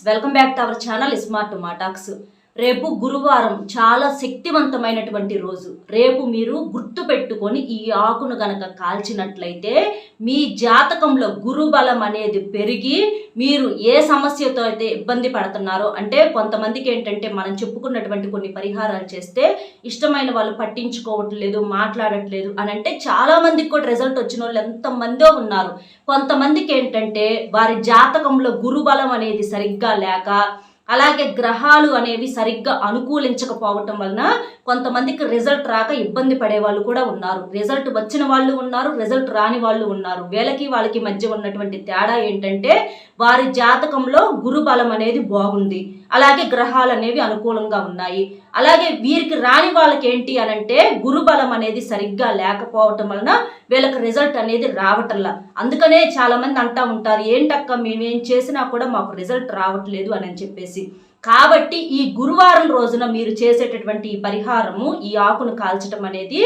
Welcome back to our channel smart మాటాక్స్ రేపు గురువారం చాలా శక్తివంతమైనటువంటి రోజు. రేపు మీరు గుర్తు పెట్టుకొని ఈ ఆకును గనక కాల్చినట్లయితే మీ జాతకంలో గురుబలం అనేది పెరిగి మీరు ఏ సమస్యతో అయితే ఇబ్బంది పడుతున్నారో అంటే కొంతమందికి ఏంటంటే మనం చెప్పుకున్నటువంటి కొన్ని పరిహారాలు చేస్తే ఇష్టమైన వాళ్ళు పట్టించుకోవట్లేదు మాట్లాడట్లేదు అని అంటే చాలా మందికి కూడా రిజల్ట్ వచ్చిన వాళ్ళు ఎంతమందో ఉన్నారు. కొంతమందికి ఏంటంటే వారి జాతకంలో గురుబలం అనేది సరిగ్గా లేక అలాగే గ్రహాలు అనేవి సరిగ్గా అనుకూలించకపోవటం వలన కొంతమందికి రిజల్ట్ రాక ఇబ్బంది పడే వాళ్ళు కూడా ఉన్నారు. రిజల్ట్ వచ్చిన వాళ్ళు ఉన్నారు రిజల్ట్ రాని వాళ్ళు ఉన్నారు. వీళ్ళకి వాళ్ళకి మధ్య ఉన్నటువంటి తేడా ఏంటంటే వారి జాతకంలో గురు బలం అనేది బాగుంది. అలాగే గ్రహాలు అనేవి అనుకూలంగా ఉన్నాయి. అలాగే వీరికి రాని వాళ్ళకి ఏంటి అని అంటే గురుబలం అనేది సరిగ్గా లేకపోవటం వలన వీళ్ళకి రిజల్ట్ అనేది రావటంలా. అందుకనే చాలా మంది అంటా ఉంటారు ఏంటక్క మేమేం చేసినా కూడా మాకు రిజల్ట్ రావట్లేదు అని చెప్పేసి. కాబట్టి ఈ గురువారం రోజున మీరు చేసేటటువంటి ఈ పరిహారము ఈ ఆకును కాల్చడం అనేది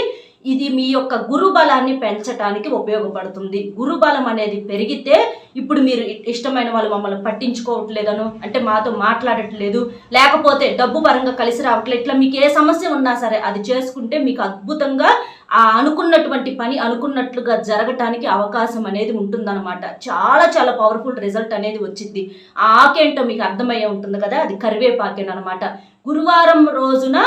ఇది మీ యొక్క గురుబలాన్ని పెంచడానికి ఉపయోగపడుతుంది. గురుబలం అనేది పెరిగితే ఇప్పుడు మీరు ఇష్టమైన వాళ్ళు మమ్మల్ని పట్టించుకోవట్లేదను అంటే మాతో మాట్లాడట్లేదు లేకపోతే డబ్బు పరంగా కలిసి రావట్లేదు ఇట్లా మీకు ఏ సమస్య ఉన్నా సరే అది చేసుకుంటే మీకు అద్భుతంగా ఆ అనుకున్నటువంటి పని అనుకున్నట్లుగా జరగటానికి అవకాశం అనేది ఉంటుందన్నమాట. చాలా చాలా పవర్ఫుల్ రిజల్ట్ అనేది వచ్చింది. ఆ ఆకేంటో మీకు అర్థమయ్యే ఉంటుంది కదా అది కరివేపాకేనమాట గురువారం రోజున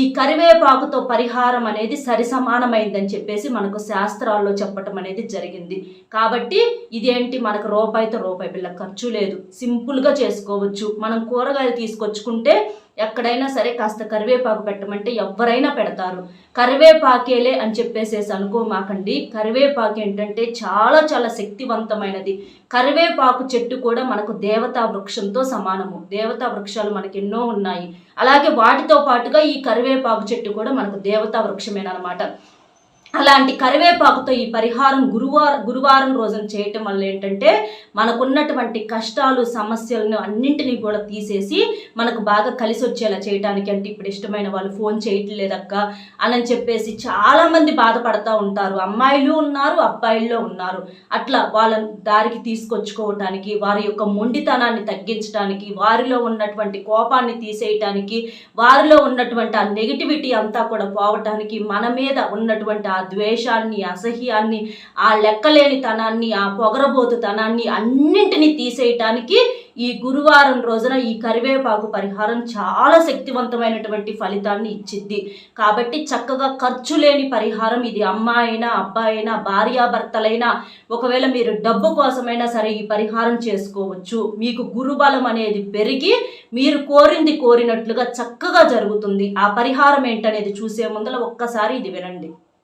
ఈ కరివేపాకుతో పరిహారం అనేది సరి సమానమైందని చెప్పేసి మనకు శాస్త్రాల్లో చెప్పటం అనేది జరిగింది. కాబట్టి ఇదేంటి? మనకు రూపాయితో రూపాయి బిళ్ళ ఖర్చు లేదు. సింపుల్గా చేసుకోవచ్చు. మనం కూరగాయలు తీసుకొచ్చుకుంటే ఎక్కడైనా సరే కాస్త కరివేపాకు పెట్టమంటే ఎవరైనా పెడతారు. కరివేపాకేలే అని చెప్పేసేసి అనుకోమాకండి. కరివేపాకు ఏంటంటే చాలా చాలా శక్తివంతమైనది. కరివేపాకు చెట్టు కూడా మనకు దేవతా వృక్షంతో సమానము. దేవతా వృక్షాలు మనకి ఎన్నో ఉన్నాయి. అలాగే వాటితో పాటుగా ఈ కరివేపాకు చెట్టు కూడా మనకు దేవతా వృక్షమేనమాట అలాంటి కరివేపాకుతో ఈ పరిహారం గురువారం గురువారం రోజున చేయటం వల్ల ఏంటంటే మనకున్నటువంటి కష్టాలు సమస్యలను అన్నింటినీ కూడా తీసేసి మనకు బాగా కలిసి వచ్చేలా చేయడానికి అంటే ఇప్పుడు ఇష్టమైన వాళ్ళు ఫోన్ చేయట్లేదక్క అని చెప్పేసి చాలామంది బాధపడతా ఉంటారు. అమ్మాయిలు ఉన్నారు అబ్బాయిల్లో ఉన్నారు. అట్లా వాళ్ళని దారికి తీసుకొచ్చుకోవటానికి వారి యొక్క మొండితనాన్ని తగ్గించడానికి వారిలో ఉన్నటువంటి కోపాన్ని తీసేయటానికి వారిలో ఉన్నటువంటి ఆ నెగిటివిటీ అంతా కూడా పోవటానికి మన మీద ఉన్నటువంటి ఆ ద్వేషాన్ని అసహ్యాన్ని ఆ లెక్కలేనితనాన్ని ఆ పొగరబోతుతనాన్ని అన్నింటినీ తీసేయటానికి ఈ గురువారం రోజున ఈ కరివేపాకు పరిహారం చాలా శక్తివంతమైనటువంటి ఫలితాన్ని ఇచ్చిద్ది. కాబట్టి చక్కగా ఖర్చు లేని పరిహారం ఇది. అమ్మాయి అయినా అబ్బాయి అయినా భార్యాభర్తలైనా ఒకవేళ మీరు డబ్బు కోసమైనా సరే ఈ పరిహారం చేసుకోవచ్చు. మీకు గురుబలం అనేది పెరిగి మీరు కోరింది కోరినట్లుగా చక్కగా జరుగుతుంది. ఆ పరిహారం ఏంటనేది చూసే ముందర ఒక్కసారి ఇది వినండి.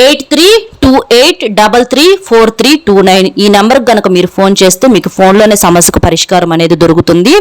eight three two eight double three four three two nine ఈ నెంబర్కి కనుక మీరు ఫోన్ చేస్తే మీకు ఫోన్లోనే సమస్యకు పరిష్కారం అనేది దొరుకుతుంది.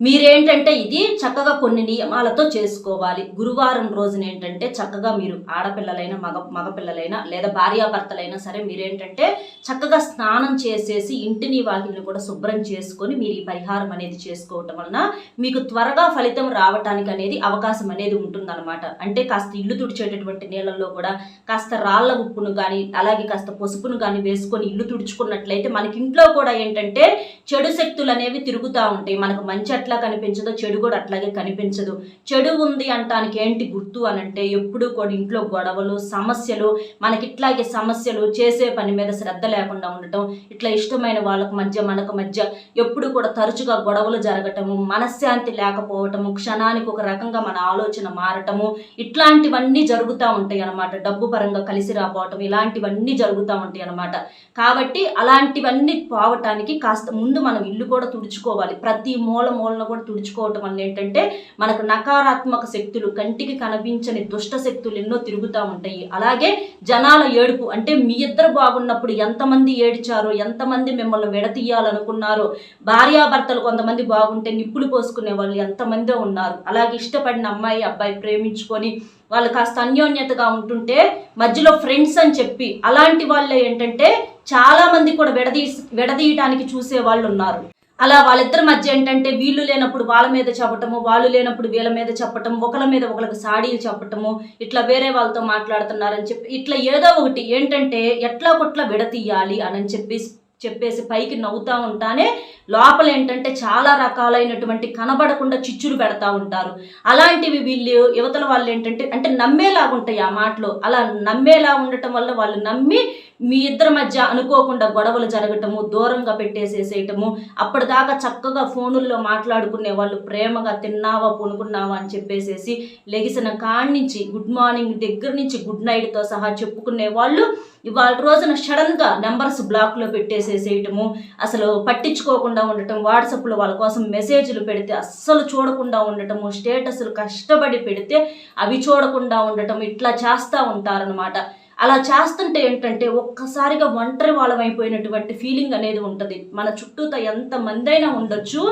మీరేంటంటే ఇది చక్కగా కొన్ని నియమాలతో చేసుకోవాలి. గురువారం రోజున ఏంటంటే చక్కగా మీరు ఆడపిల్లలైనా మగ మగపిల్లలైనా లేదా భార్యాభర్తలైనా సరే మీరేంటంటే చక్కగా స్నానం చేసేసి ఇంటిని వాకిల్ని కూడా శుభ్రం చేసుకొని మీరు ఈ పరిహారం అనేది చేసుకోవటం వలన మీకు త్వరగా ఫలితం రావటానికి అనేది అవకాశం అనేది ఉంటుందన్నమాట. అంటే కాస్త ఇల్లు తుడిచేటటువంటి నీళ్ళల్లో కూడా కాస్త రాళ్ళ ఉప్పును కానీ అలాగే కాస్త పసుపును కానీ వేసుకొని ఇల్లు తుడుచుకున్నట్లయితే మనకి ఇంట్లో కూడా ఏంటంటే చెడు శక్తులు అనేవి తిరుగుతూ ఉంటాయి. మనకు మంచి ఎట్లా కనిపించదో చెడు కూడా అట్లాగే కనిపించదు. చెడు ఉంది అంటానికి ఏంటి గుర్తు అని అంటే ఎప్పుడు కూడా ఇంట్లో గొడవలు సమస్యలు మనకి ఇట్లాగే సమస్యలు చేసే పని మీద శ్రద్ధ లేకుండా ఉండటం ఇట్లా ఇష్టమైన వాళ్ళకు మధ్య మనకు మధ్య ఎప్పుడు కూడా తరచుగా గొడవలు జరగటము మనశ్శాంతి లేకపోవటము క్షణానికి ఒక రకంగా మన ఆలోచన మారటము ఇట్లాంటివన్నీ జరుగుతూ ఉంటాయి అన్నమాట. డబ్బు పరంగా కలిసి రాపోవటం ఇలాంటివన్నీ జరుగుతూ ఉంటాయి అన్నమాట. కాబట్టి అలాంటివన్నీ పోవటానికి కాస్త ముందు మనం ఇల్లు కూడా తుడుచుకోవాలి. ప్రతి మూల మూల వలన కూడా తుడుచుకోవటం వల్ల ఏంటంటే మనకు నకారాత్మక శక్తులు కంటికి కనిపించని దుష్ట శక్తులు ఎన్నో తిరుగుతూ ఉంటాయి. అలాగే జనాల ఏడుపు అంటే మీ ఇద్దరు బాగున్నప్పుడు ఎంతమంది ఏడిచారో ఎంతమంది మిమ్మల్ని విడతీయాలనుకున్నారో భార్యాభర్తలు కొంతమంది బాగుంటే నిప్పులు పోసుకునే వాళ్ళు ఎంతమందో ఉన్నారు. అలాగే ఇష్టపడిన అమ్మాయి అబ్బాయి ప్రేమించుకొని వాళ్ళు కాస్త అన్యోన్యతగా ఉంటుంటే మధ్యలో ఫ్రెండ్స్ అని చెప్పి అలాంటి వాళ్ళే ఏంటంటే చాలా మంది కూడా విడదీ విడదీయటానికి చూసే వాళ్ళు ఉన్నారు. అలా వాళ్ళిద్దరి మధ్య ఏంటంటే వీళ్ళు లేనప్పుడు వాళ్ళ మీద చెప్పటము వాళ్ళు లేనప్పుడు వీళ్ళ మీద చెప్పటం ఒకళ్ళ మీద ఒకళ్ళకి సాడీలు చెప్పటము ఇట్లా వేరే వాళ్ళతో మాట్లాడుతున్నారని చెప్పి ఇట్లా ఏదో ఒకటి ఏంటంటే ఎట్లా కొట్లా విడతీయాలి అని చెప్పి చెప్పేసి పైకి నవ్వుతా ఉంటానే లోపల ఏంటంటే చాలా రకాలైనటువంటి కనబడకుండా చిచ్చులు పెడతా ఉంటారు. అలాంటివి వీళ్ళు యువతల వాళ్ళు ఏంటంటే అంటే నమ్మేలాగా ఉంటాయి ఆ మాటలు. అలా నమ్మేలా ఉండటం వల్ల వాళ్ళు నమ్మి మీ ఇద్దరి మధ్య అనుకోకుండా గొడవలు జరగటము దూరంగా పెట్టేసేసేయటము అప్పటిదాకా చక్కగా ఫోనుల్లో మాట్లాడుకునే వాళ్ళు ప్రేమగా తిన్నావా పొనుకున్నావా అని చెప్పేసేసి లెగిసిన కాడి నుంచి గుడ్ మార్నింగ్ దగ్గర నుంచి గుడ్ నైట్తో సహా చెప్పుకునే వాళ్ళు ఇవాళ రోజున సడన్గా నెంబర్స్ బ్లాక్లో పెట్టేసేసేయటము అసలు పట్టించుకోకుండా ఉండటం వాట్సాప్లో వాళ్ళ కోసం మెసేజ్లు పెడితే అస్సలు చూడకుండా ఉండటము స్టేటస్లు కష్టపడి పెడితే అవి చూడకుండా ఉండటం ఇట్లా చేస్తూ ఉంటారనమాట అలా చేస్తుంటే ఏంటంటే ఒక్కసారిగా ఒంటరి వాళ్ళం అయిపోయినటువంటి ఫీలింగ్ అనేది ఉంటుంది. మన చుట్టూతో ఎంత అయినా ఉండొచ్చు.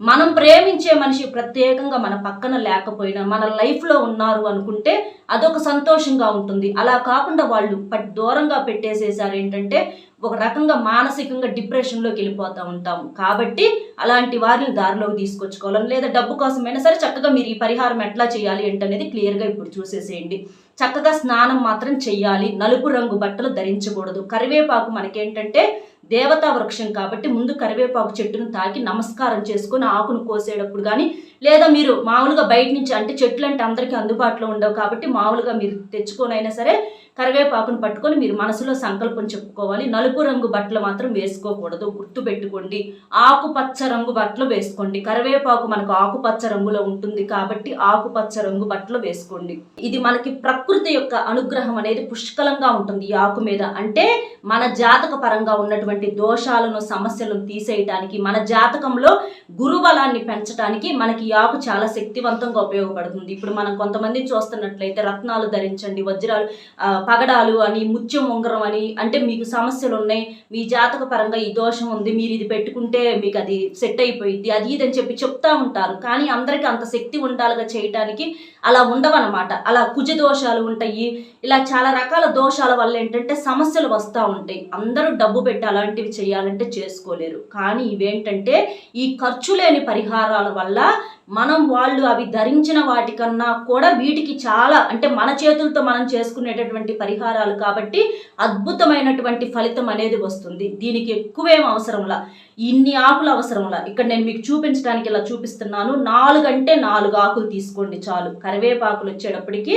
మనం ప్రేమించే మనిషి ప్రత్యేకంగా మన పక్కన లేకపోయినా మన లైఫ్లో ఉన్నారు అనుకుంటే అదొక సంతోషంగా ఉంటుంది. అలా కాకుండా వాళ్ళు పట్ దూరంగా పెట్టేసేసారు ఏంటంటే ఒక రకంగా మానసికంగా డిప్రెషన్లోకి వెళ్ళిపోతూ ఉంటాం కాబట్టి అలాంటి వారిని దారిలోకి తీసుకొచ్చుకోవాలని లేదా డబ్బు కోసమైనా సరే చక్కగా మీరు ఈ పరిహారం ఎట్లా చేయాలి ఏంటనేది క్లియర్గా ఇప్పుడు చూసేసేయండి. చక్కగా స్నానం మాత్రం చెయ్యాలి. నలుపు రంగు బట్టలు ధరించకూడదు. కరివేపాకు మనకేంటంటే దేవతా వృక్షం కాబట్టి ముందు కరివేపాకు చెట్టును తాకి నమస్కారం చేసుకుని ఆకును కోసేటప్పుడు కానీ లేదా మీరు మామూలుగా బయట నుంచి అంటే చెట్లు అంటే అందరికీ అందుబాటులో ఉండవు కాబట్టి మామూలుగా మీరు తెచ్చుకొనైనా సరే కరివేపాకును పట్టుకొని మీరు మనసులో సంకల్పం చెప్పుకోవాలి. నలుపు రంగు బట్టలు మాత్రం వేసుకోకూడదు. గుర్తుపెట్టుకోండి. ఆకుపచ్చ రంగు బట్టలు వేసుకోండి. కరివేపాకు మనకు ఆకుపచ్చ రంగులో ఉంటుంది కాబట్టి ఆకుపచ్చ రంగు బట్టలు వేసుకోండి. ఇది మనకి ప్రకృతి యొక్క అనుగ్రహం అనేది పుష్కలంగా ఉంటుంది ఈ ఆకు మీద. అంటే మన జాతక పరంగా ఉన్నటువంటి దోషాలను సమస్యలను తీసేయటానికి మన జాతకంలో గురుబలాన్ని పెంచడానికి మనకి ఆకు చాలా శక్తివంతంగా ఉపయోగపడుతుంది. ఇప్పుడు మనం కొంతమంది చూస్తున్నట్లయితే రత్నాలు ధరించండి వజ్రాలు పగడాలు అని ముత్యం ఉంగరం అని అంటే మీకు సమస్యలు ఉన్నాయి మీ జాతక పరంగా ఈ దోషం ఉంది మీరు ఇది పెట్టుకుంటే మీకు అది సెట్ అయిపోయింది అది ఇది అని చెప్పి చెప్తా ఉంటారు. కానీ అందరికీ అంత శక్తి ఉండాలిగా చేయటానికి అలా ఉండవన్నమాట. అలా కుజ దోషాలు ఉంటాయి ఇలా చాలా రకాల దోషాల వల్ల ఏంటంటే సమస్యలు వస్తూ ఉంటాయి. అందరూ డబ్బు పెట్టి ఇలాంటివి చేయాలంటే చేసుకోలేరు. కానీ ఇవేంటంటే ఈ ఖర్చు లేని పరిహారాల వల్ల మనం వాళ్ళు అవి ధరించిన వాటికన్నా కూడా వీటికి చాలా అంటే మన చేతులతో మనం చేసుకునేటటువంటి పరిహారాలు కాబట్టి అద్భుతమైనటువంటి ఫలితం అనేది వస్తుంది. దీనికి ఎక్కువేం అవసరంలా? ఇన్ని ఆకులు అవసరంలా? ఇక్కడ నేను మీకు చూపించడానికి ఇలా చూపిస్తున్నాను. నాలుగంటే నాలుగు ఆకులు తీసుకోండి చాలు. కరివేపాకులు వచ్చేటప్పటికి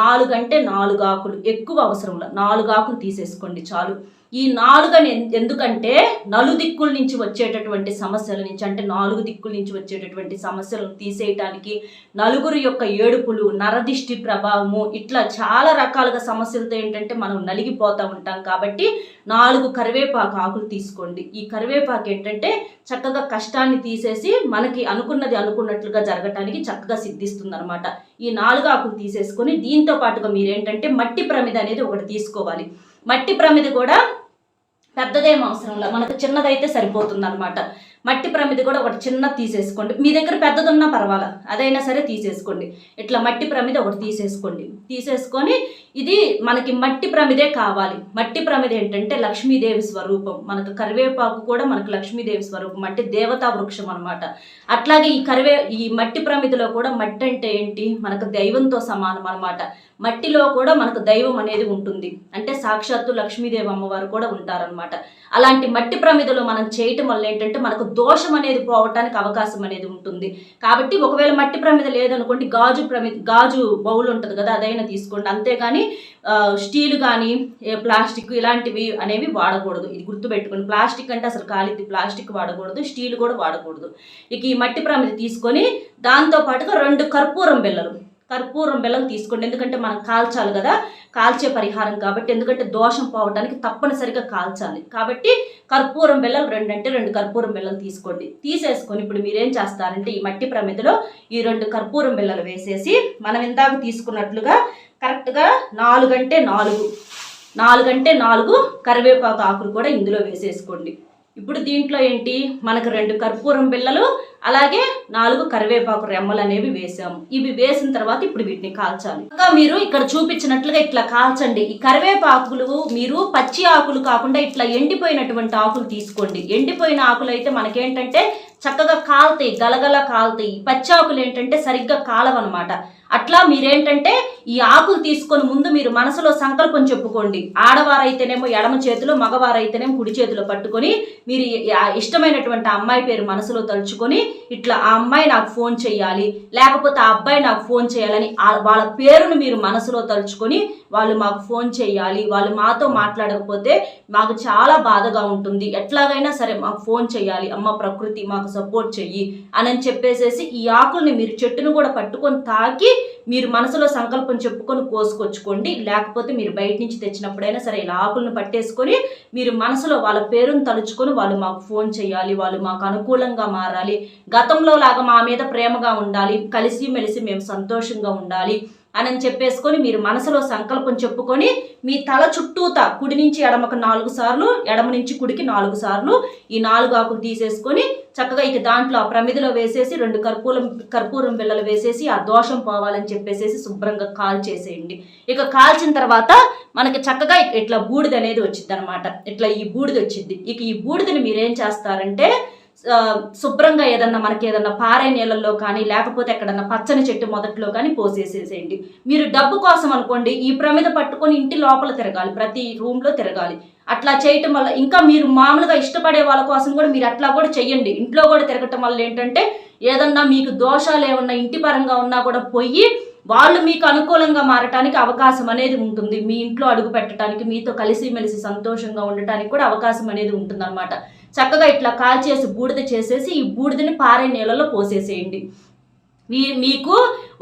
నాలుగంటే నాలుగు ఆకులు ఎక్కువ అవసరంలా. నాలుగు ఆకులు తీసేసుకోండి చాలు. ఈ నాలుగని ఎందుకంటే నలుదిక్కుల నుంచి వచ్చేటటువంటి సమస్యల నుంచి అంటే నాలుగు దిక్కుల నుంచి వచ్చేటటువంటి సమస్యలను తీసేయటానికి నలుగురు యొక్క ఏడుపులు నరదిష్టి ప్రభావము ఇట్లా చాలా రకాలుగా సమస్యలతో ఏంటంటే మనం నలిగిపోతూ ఉంటాం. కాబట్టి నాలుగు కరివేపాకు ఆకులు తీసుకోండి. ఈ కరివేపాకు ఏంటంటే చక్కగా కష్టాన్ని తీసేసి మనకి అనుకున్నది అనుకున్నట్లుగా జరగటానికి చక్కగా సిద్ధిస్తుంది అనమాట ఈ నాలుగు ఆకులు తీసేసుకొని దీంతో పాటుగా మీరేంటంటే మట్టి ప్రమిద అనేది ఒకటి తీసుకోవాలి. మట్టి ప్రమిద కూడా పెద్దదేం అవసరం లేదు. మనకు చిన్నదైతే సరిపోతుంది అనమాట మట్టి ప్రమిది కూడా ఒకటి చిన్న తీసేసుకోండి. మీ దగ్గర పెద్దది ఉన్నా పర్వాలా? అదైనా సరే తీసేసుకోండి. ఇట్లా మట్టి ప్రమిది ఒకటి తీసేసుకోండి. తీసేసుకొని ఇది మనకి మట్టి ప్రమిదే కావాలి. మట్టి ప్రమిది ఏంటంటే లక్ష్మీదేవి స్వరూపం. మనకు కరివేపాకు కూడా మనకు లక్ష్మీదేవి స్వరూపం. మట్టి దేవతా వృక్షం అనమాట అట్లాగే ఈ కరివే ఈ మట్టి ప్రమిదిలో కూడా మట్టి అంటే ఏంటి? మనకు దైవంతో సమానం అనమాట మట్టిలో కూడా మనకు దైవం అనేది ఉంటుంది. అంటే సాక్షాత్తు లక్ష్మీదేవి అమ్మవారు కూడా ఉంటారనమాట అలాంటి మట్టి ప్రమిదలో మనం చేయటం వల్ల ఏంటంటే మనకు దోషం అనేది పోవటానికి అవకాశం అనేది ఉంటుంది. కాబట్టి ఒకవేళ మట్టి ప్రమిద లేదనుకోండి గాజు ప్రమి గాజు బౌల్ ఉంటుంది కదా అదైనా తీసుకోండి. అంతేగాని స్టీల్ కానీ ప్లాస్టిక్ ఇలాంటివి అనేవి వాడకూడదు. ఇది గుర్తుపెట్టుకోండి. ప్లాస్టిక్ అంటే అసలు కాలిద్ది ప్లాస్టిక్ వాడకూడదు స్టీల్ కూడా వాడకూడదు. ఇక ఈ మట్టి ప్రమిద తీసుకొని దాంతో పాటుగా రెండు కర్పూరం బిళ్ళలు. కర్పూరం బెల్లం తీసుకోండి. ఎందుకంటే మనం కాల్చాలి కదా. కాల్చే పరిహారం కాబట్టి ఎందుకంటే దోషం పోవడానికి తప్పనిసరిగా కాల్చాలి. కాబట్టి కర్పూరం బెల్లం రెండు అంటే రెండు కర్పూరం బెల్లం తీసుకోండి. తీసేసుకొని ఇప్పుడు మీరేం చేస్తారంటే ఈ మట్టి ప్రమిదలో ఈ రెండు కర్పూరం బెల్లలు వేసేసి మనం ఇందాక తీసుకున్నట్లుగా కరెక్ట్గా నాలుగంటే నాలుగు నాలుగంటే నాలుగు కరివేపాకు ఆకులు కూడా ఇందులో వేసేసుకోండి. ఇప్పుడు దీంట్లో ఏంటి? మనకు రెండు కర్పూరం బిళ్ళలు అలాగే నాలుగు కరివేపాకు రెమ్మలు అనేవి వేసాము. ఇవి వేసిన తర్వాత ఇప్పుడు వీటిని కాల్చాలి. ఇంకా మీరు ఇక్కడ చూపించినట్లుగా ఇట్లా కాల్చండి. ఈ కరివేపాకులు మీరు పచ్చి ఆకులు కాకుండా ఇట్లా ఎండిపోయినటువంటి ఆకులు తీసుకోండి. ఎండిపోయిన ఆకులు అయితే మనకేంటంటే చక్కగా కాలుతాయి గలగల కాలుతాయి. పచ్చి ఆకులు ఏంటంటే సరిగ్గా కాలవన్నమాట. అట్లా మీరేంటంటే ఈ ఆకులు తీసుకొని ముందు మీరు మనసులో సంకల్పం చెప్పుకోండి. ఆడవారైతేనేమో ఎడమ చేతిలో మగవారైతేనేమో కుడి చేతిలో పట్టుకొని మీరు ఇష్టమైనటువంటి అమ్మాయి పేరు మనసులో తలుచుకొని ఇట్లా ఆ అమ్మాయి నాకు ఫోన్ చేయాలి లేకపోతే ఆ అబ్బాయి నాకు ఫోన్ చేయాలని వాళ్ళ పేరును మీరు మనసులో తలుచుకొని వాళ్ళు మాకు ఫోన్ చేయాలి వాళ్ళు మాతో మాట్లాడకపోతే మాకు చాలా బాధగా ఉంటుంది. ఎట్లాగైనా సరే మాకు ఫోన్ చేయాలి అమ్మ ప్రకృతి మాకు సపోర్ట్ చెయ్యి అని అని చెప్పేసేసి ఈ ఆకుల్ని మీరు చెట్టును కూడా పట్టుకొని తాకి మీరు మనసులో సంకల్పం చెప్పుకొని కోసుకొచ్చుకోండి. లేకపోతే మీరు బయట నుంచి తెచ్చినప్పుడైనా సరే ఇలా ఆకులను పట్టేసుకొని మీరు మనసులో వాళ్ళ పేరును తలుచుకొని వాళ్ళు మాకు ఫోన్ చేయాలి వాళ్ళు మాకు అనుకూలంగా మారాలి. గతంలో లాగా మా మీద ప్రేమగా ఉండాలి కలిసి మెలిసి మేము సంతోషంగా ఉండాలి. అని చెప్పేసుకొని మీరు మనసులో సంకల్పం చెప్పుకొని మీ తల చుట్టూత కుడి నుంచి ఎడమకు నాలుగు సార్లు ఎడమ నుంచి కుడికి నాలుగు సార్లు ఈ నాలుగు ఆకులు తీసేసుకొని చక్కగా ఇక దాంట్లో ఆ ప్రమిదిలో వేసేసి రెండు కర్పూరం కర్పూరం బిళ్ళలు వేసేసి ఆ దోషం పోవాలని చెప్పేసేసి శుభ్రంగా కాల్ చేసేయండి. ఇక కాల్చిన తర్వాత మనకి చక్కగా ఇట్లా బూడిద అనేది వచ్చింది అనమాట ఇట్లా ఈ బూడిద వచ్చింది. ఇక ఈ బూడిదని మీరేం చేస్తారంటే శుభ్రంగా ఏదన్నా మనకి ఏదన్నా పారే నీళ్ళల్లో కానీ లేకపోతే ఎక్కడన్నా పచ్చని చెట్టు మొదట్లో కానీ పోసేసేసేయండి. మీరు డబ్బు కోసం అనుకోండి ఈ ప్రమిద పట్టుకొని ఇంటి లోపల తిరగాలి ప్రతి రూమ్లో తిరగాలి. అట్లా చేయటం వల్ల ఇంకా మీరు మామూలుగా ఇష్టపడే వాళ్ళ కోసం కూడా మీరు అట్లా కూడా చెయ్యండి. ఇంట్లో కూడా తిరగటం వల్ల ఏంటంటే ఏదన్నా మీకు దోషాలు ఏమన్నా ఇంటి పరంగా ఉన్నా కూడా పోయి వాళ్ళు మీకు అనుకూలంగా మారటానికి అవకాశం అనేది ఉంటుంది. మీ ఇంట్లో అడుగు పెట్టడానికి మీతో కలిసిమెలిసి సంతోషంగా ఉండటానికి కూడా అవకాశం అనేది ఉంటుందన్నమాట. చక్కగా ఇట్లా కాల్చేసి బూడిద చేసేసి ఈ బూడిదని పారే నీళ్ళలో పోసేసేయండి. మీ మీకు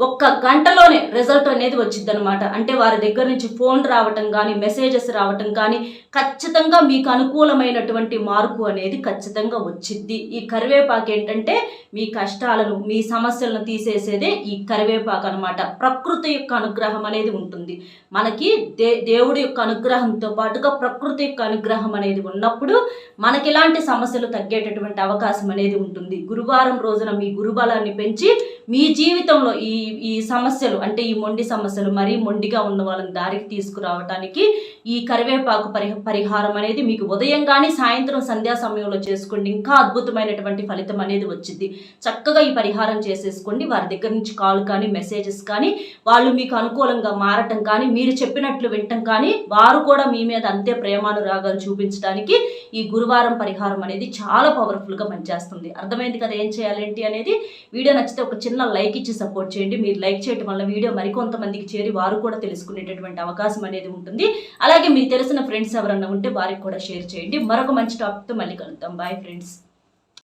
ఒక్క గంటలోనే రిజల్ట్ అనేది వచ్చింది అనమాట అంటే వారి దగ్గర నుంచి ఫోన్ రావటం కానీ మెసేజెస్ రావటం కానీ ఖచ్చితంగా మీకు అనుకూలమైనటువంటి మార్పు అనేది ఖచ్చితంగా వచ్చిద్ది. ఈ కరివేపాకు ఏంటంటే మీ కష్టాలను మీ సమస్యలను తీసేసేదే ఈ కరివేపాకు అనమాట ప్రకృతి యొక్క అనుగ్రహం అనేది ఉంటుంది. మనకి దే దేవుడి యొక్క అనుగ్రహంతో పాటుగా ప్రకృతి యొక్క అనుగ్రహం అనేది ఉన్నప్పుడు మనకి ఇలాంటి సమస్యలు తగ్గేటటువంటి అవకాశం అనేది ఉంటుంది. గురువారం రోజున మీ గురుబలాన్ని పెంచి మీ జీవితంలో ఈ ఈ సమస్యలు అంటే ఈ మొండి సమస్యలు మరీ మొండిగా ఉన్న వాళ్ళని దారికి తీసుకురావటానికి ఈ కరివేపాకు పరి పరిహారం అనేది మీకు ఉదయం కానీ సాయంత్రం సంధ్యా సమయంలో చేసుకోండి. ఇంకా అద్భుతమైనటువంటి ఫలితం అనేది వచ్చింది. చక్కగా ఈ పరిహారం చేసేసుకోండి. వారి దగ్గర నుంచి కాల్ కానీ మెసేజెస్ కానీ వాళ్ళు మీకు అనుకూలంగా మారటం కానీ మీరు చెప్పినట్లు వినటం కానీ వారు కూడా మీ మీద అంతే ప్రేమానురాగాలు చూపించడానికి ఈ గురువారం పరిహారం అనేది చాలా పవర్ఫుల్గా పనిచేస్తుంది. అర్థమైంది కదా ఏం చేయాలేంటి అనేది? వీడియో నచ్చితే ఒక చిన్న లైక్ ఇచ్చి సపోర్ట్ చేయండి. మీరు లైక్ చేయడం వల్ల వీడియో మరికొంతమందికి చేరి వారు కూడా తెలుసుకునేటటువంటి అవకాశం అనేది ఉంటుంది. అలా అలాగే మీకు తెలిసిన ఫ్రెండ్స్ ఎవరన్నా ఉంటే వారికి కూడా షేర్ చేయండి. మరొక మంచి టాపిక్తో మళ్ళీ కలుద్దాం. Bye friends